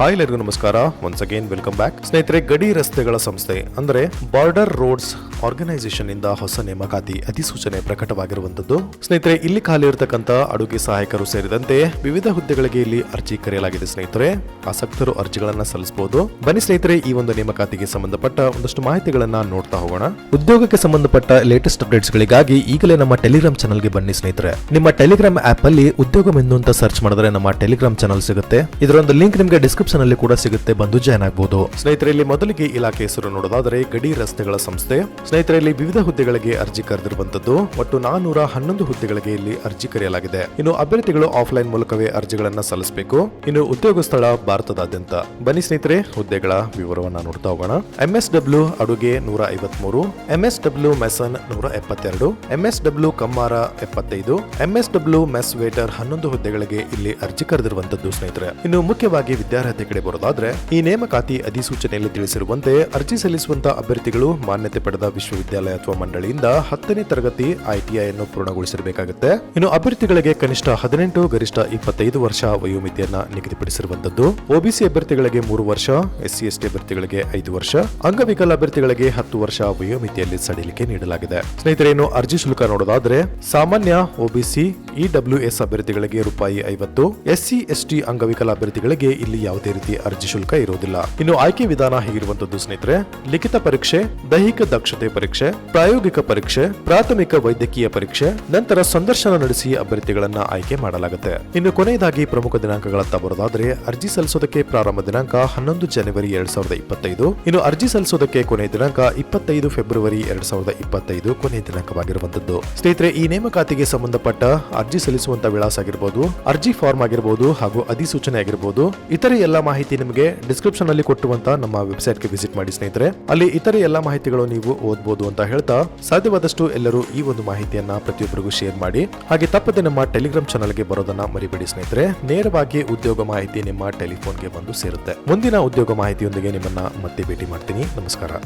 Hi ಎಲ್ಲರಿಗೂ ನಮಸ್ಕಾರ. Once again welcome back ಸ್ನೇಹಿತರೆ, ಗಡಿ ರಸ್ತೆಗಳ ಸಂಸ್ಥೆ, ಅಂದ್ರೆ ಬಾರ್ಡರ್ ರೋಡ್ಸ್ ಆರ್ಗನೈಸೇಷನ್ ಇಂದ ಹೊಸ ನೇಮಕಾತಿ ಅಧಿಸೂಚನೆ ಪ್ರಕಟವಾಗಿರುವಂತದ್ದು. ಸ್ನೇಹಿತರೆ, ಇಲ್ಲಿ ಖಾಲಿ ಇರತಕ್ಕಂತ ಅಡುಗೆ ಸಹಾಯಕರು ಸೇರಿದಂತೆ ವಿವಿಧ ಹುದ್ದೆಗಳಿಗೆ ಇಲ್ಲಿ ಅರ್ಜಿ ಕರೆಯಲಾಗಿದೆ ಸ್ನೇಹಿತರೆ. ಆಸಕ್ತರು ಅರ್ಜಿಗಳನ್ನ ಸಲ್ಲಿಸಬಹುದು. ಬನ್ನಿ ಸ್ನೇಹಿತರೆ, ಈ ಒಂದು ನೇಮಕಾತಿಗೆ ಸಂಬಂಧಪಟ್ಟ ಒಂದಷ್ಟು ಮಾಹಿತಿಗಳನ್ನ ನೋಡ್ತಾ ಹೋಗೋಣ. ಉದ್ಯೋಗಕ್ಕೆ ಸಂಬಂಧಪಟ್ಟ ಲೇಟೆಸ್ಟ್ ಅಪ್ಡೇಟ್ಸ್ ಗಳಿಗಾಗಿ ಈಗಲೇ ನಮ್ಮ ಟೆಲಿಗ್ರಾಮ್ ಚಾನಲ್ಗೆ ಬನ್ನಿ ಸ್ನೇಹಿತರೆ. ನಿಮ್ಮ ಟೆಲಿಗ್ರಾಮ್ ಆಪ್ ಅಲ್ಲಿ ಉದ್ಯೋಗ ಅಂತ ಸರ್ಚ್ ಮಾಡಿದ್ರೆ ನಮ್ಮ ಟೆಲಿಗ್ರಾಮ್ ಚಾನಲ್ ಸಿಗುತ್ತೆ. ಇದರೊಂದು ಲಿಂಕ್ ನಿಮಗೆ ಡಿಸ್ಕ್ರಿಪ್ಷನ್ ಅಲ್ಲಿ ಕೂಡ ಸಿಗುತ್ತೆ, ಬಂದು ಜಾಯ್ನ್ ಆಗಬಹುದು ಸ್ನೇಹಿತರೆ ಇಲ್ಲಿ ಮೊದಲಿಗೆ ಇಲಾಖೆ ಹೆಸರು ನೋಡೋದಾದ್ರೆ ಗಡಿ ರಸ್ತೆಗಳ ಸಂಸ್ಥೆ. ಸ್ನೇಹಿತರೆ ಇಲ್ಲಿ ವಿವಿಧ ಹುದ್ದೆಗಳಿಗೆ ಅರ್ಜಿ ಕರೆದಿರುವಂತದ್ದು ಒಟ್ಟು ನಾನೂರ ಹನ್ನೊಂದು ಹುದ್ದೆಗಳಿಗೆ ಇಲ್ಲಿ ಅರ್ಜಿ ಕರೆಯಲಾಗಿದೆ. ಇನ್ನು ಅಭ್ಯರ್ಥಿಗಳು ಆಫ್ಲೈನ್ ಮೂಲಕವೇ ಅರ್ಜಿಗಳನ್ನ ಸಲ್ಲಿಸಬೇಕು. ಇನ್ನು ಉದ್ಯೋಗ ಸ್ಥಳ ಭಾರತದಾದ್ಯಂತ. ಬನ್ನಿ ಸ್ನೇಹಿತರೆ, ಹುದ್ದೆಗಳ ವಿವರವನ್ನ ನೋಡ್ತಾ ಹೋಗೋಣ. ಎಂಎಸ್ ಡಬ್ಲ್ಯೂ ಅಡುಗೆ ನೂರ ಐವತ್ಮೂರು ಎಂಎಸ್ ಡಬ್ಲ್ಯೂ ಮೆಸನ್ ನೂರ ಎಪ್ಪತ್ತೆರಡು ಎಂಎಸ್ ಡಬ್ಲ್ಯೂ ಕಮ್ಮಾರ ಎಪ್ಪತ್ತೈದು ಎಂಎಸ್ ಡಬ್ಲ್ಯೂ ಮೆಸ್ ವೇಟರ್ ಹನ್ನೊಂದು ಹುದ್ದೆಗಳಿಗೆ ಇಲ್ಲಿ ಅರ್ಜಿ ಕರೆದಿರುವಂತದ್ದು ಸ್ನೇಹಿತರೆ. ಇನ್ನು ಮುಖ್ಯವಾಗಿ ವಿದ್ಯಾರ್ಹತೆ ಕಡೆ ಬರೋದಾದ್ರೆ, ಈ ನೇಮಕಾತಿ ಅಧಿಸೂಚನೆಯಲ್ಲಿ ತಿಳಿಸಿರುವಂತೆ ಅರ್ಜಿ ಸಲ್ಲಿಸುವಂತಹ ಅಭ್ಯರ್ಥಿಗಳು ಮಾನ್ಯತೆ ಪಡೆದ ವಿಶ್ವವಿದ್ಯಾಲಯ ಅಥವಾ ಮಂಡಳಿಯಿಂದ ಹತ್ತನೇ ತರಗತಿ ಐಟಿಐ ಅನ್ನು ಪೂರ್ಣಗೊಳಿಸಿರಬೇಕಾಗುತ್ತೆ. ಇನ್ನು ಅಭ್ಯರ್ಥಿಗಳಿಗೆ ಕನಿಷ್ಠ ಹದಿನೆಂಟು, ಗರಿಷ್ಠ ಇಪ್ಪತ್ತೈದು ವರ್ಷ ವಯೋಮಿತಿಯನ್ನ ನಿಗದಿಪಡಿಸಿರುವಂತದ್ದು. ಒಬಿಸಿ ಅಭ್ಯರ್ಥಿಗಳಿಗೆ ಮೂರು ವರ್ಷ ಎಸ್ಸಿ ಎಸ್ಟಿ ಅಭ್ಯರ್ಥಿಗಳಿಗೆ ಐದು ವರ್ಷ, ಅಂಗವಿಕಲ ಅಭ್ಯರ್ಥಿಗಳಿಗೆ ಹತ್ತು ವರ್ಷ ವಯೋಮಿತಿಯಲ್ಲಿ ಸಡಿಲಿಕೆ ನೀಡಲಾಗಿದೆ. ಸ್ನೇಹಿತರೇನು ಅರ್ಜಿ ಶುಲ್ಕ ನೋಡೋದಾದ್ರೆ, ಸಾಮಾನ್ಯ ಒಬಿಸಿ ಇಡಬ್ಲ್ಯೂ ಎಸ್ ಅಭ್ಯರ್ಥಿಗಳಿಗೆ ರೂಪಾಯಿ ಐವತ್ತು, ಎಸ್ಸಿ, ಎಸ್ಟಿ ಅಂಗವಿಕಲ ಅಭ್ಯರ್ಥಿಗಳಿಗೆ ಇಲ್ಲಿ ಯಾವುದೇ ರೀತಿ ಅರ್ಜಿ ಶುಲ್ಕ ಇರುವುದಿಲ್ಲ. ಇನ್ನು ಆಯ್ಕೆ ವಿಧಾನ ಹೇಗಿರುವಂತದ್ದು ಸ್ನೇಹಿತರೆ, ಲಿಖಿತ ಪರೀಕ್ಷೆ, ದೈಹಿಕ ದಕ್ಷತೆ ಪರೀಕ್ಷೆ, ಪ್ರಾಯೋಗಿಕ ಪರೀಕ್ಷೆ, ಪ್ರಾಥಮಿಕ ವೈದ್ಯಕೀಯ ಪರೀಕ್ಷೆ, ನಂತರ ಸಂದರ್ಶನ ನಡೆಸಿ ಅಭ್ಯರ್ಥಿಗಳನ್ನ ಆಯ್ಕೆ ಮಾಡಲಾಗುತ್ತೆ. ಇನ್ನು ಕೊನೆಯದಾಗಿ ಪ್ರಮುಖ ದಿನಾಂಕಗಳತ್ತ ಬರೋದಾದ್ರೆ ಅರ್ಜಿ ಸಲ್ಲಿಸೋದಕ್ಕೆ ಪ್ರಾರಂಭ ದಿನಾಂಕ ಹನ್ನೊಂದು ಜನವರಿ ಎರಡ್ ಸಾವಿರದ ಇಪ್ಪತ್ತೈದು. ಇನ್ನು ಅರ್ಜಿ ಸಲ್ಲಿಸೋದಕ್ಕೆ ಕೊನೆಯ ದಿನಾಂಕ ಇಪ್ಪತ್ತೈದು ಫೆಬ್ರವರಿ ಎರಡ್ ಸಾವಿರದ ಇಪ್ಪತ್ತೈದು ಕೊನೆಯ ದಿನಾಂಕವಾಗಿರುವಂತದ್ದು. ಸ್ನೇಹಿತರೆ, ಈ ನೇಮಕಾತಿಗೆ ಸಂಬಂಧಪಟ್ಟ ಅರ್ಜಿ ಸಲ್ಲಿಸುವಂತ ವಿಳಾಸ ಆಗಿರಬಹುದು ಅರ್ಜಿ ಫಾರ್ಮ್ ಆಗಿರಬಹುದು ಹಾಗೂ ಅಧಿಸೂಚನೆ ಆಗಿರಬಹುದು ಇತರೆ ಎಲ್ಲ ಮಾಹಿತಿ ನಿಮಗೆ ಡಿಸ್ಕ್ರಿಪ್ಷನ್ ಅಲ್ಲಿ ಕೊಟ್ಟುವಂತ ನಮ್ಮ ವೆಬ್ಸೈಟ್ಗೆ ವಿಸಿಟ್ ಮಾಡಿ ಸ್ನೇಹಿತರೆ. ಅಲ್ಲಿ ಇತರೆ ಎಲ್ಲ ಮಾಹಿತಿಗಳು ನೀವು ಓದಬಹುದು ಅಂತ ಹೇಳ್ತಾ ಸಾಧ್ಯವಾದಷ್ಟು ಎಲ್ಲರೂ ಈ ಒಂದು ಮಾಹಿತಿಯನ್ನ ಪ್ರತಿಯೊಬ್ಬರಿಗೂ ಶೇರ್ ಮಾಡಿ. ಹಾಗೆ ತಪ್ಪದೆ ನಮ್ಮ ಟೆಲಿಗ್ರಾಮ್ ಚಾನಲ್ಗೆ ಬರೋದನ್ನ ಮರಿಬೇಡಿ ಸ್ನೇಹಿತರೆ. ನೇರವಾಗಿ ಉದ್ಯೋಗ ಮಾಹಿತಿ ನಿಮ್ಮ ಟೆಲಿಫೋನ್ಗೆ ಬಂದು ಸೇರುತ್ತೆ. ಮುಂದಿನ ಉದ್ಯೋಗ ಮಾಹಿತಿಯೊಂದಿಗೆ ನಿಮ್ಮನ್ನ ಮತ್ತೆ ಭೇಟಿ ಮಾಡ್ತೀನಿ. ನಮಸ್ಕಾರ.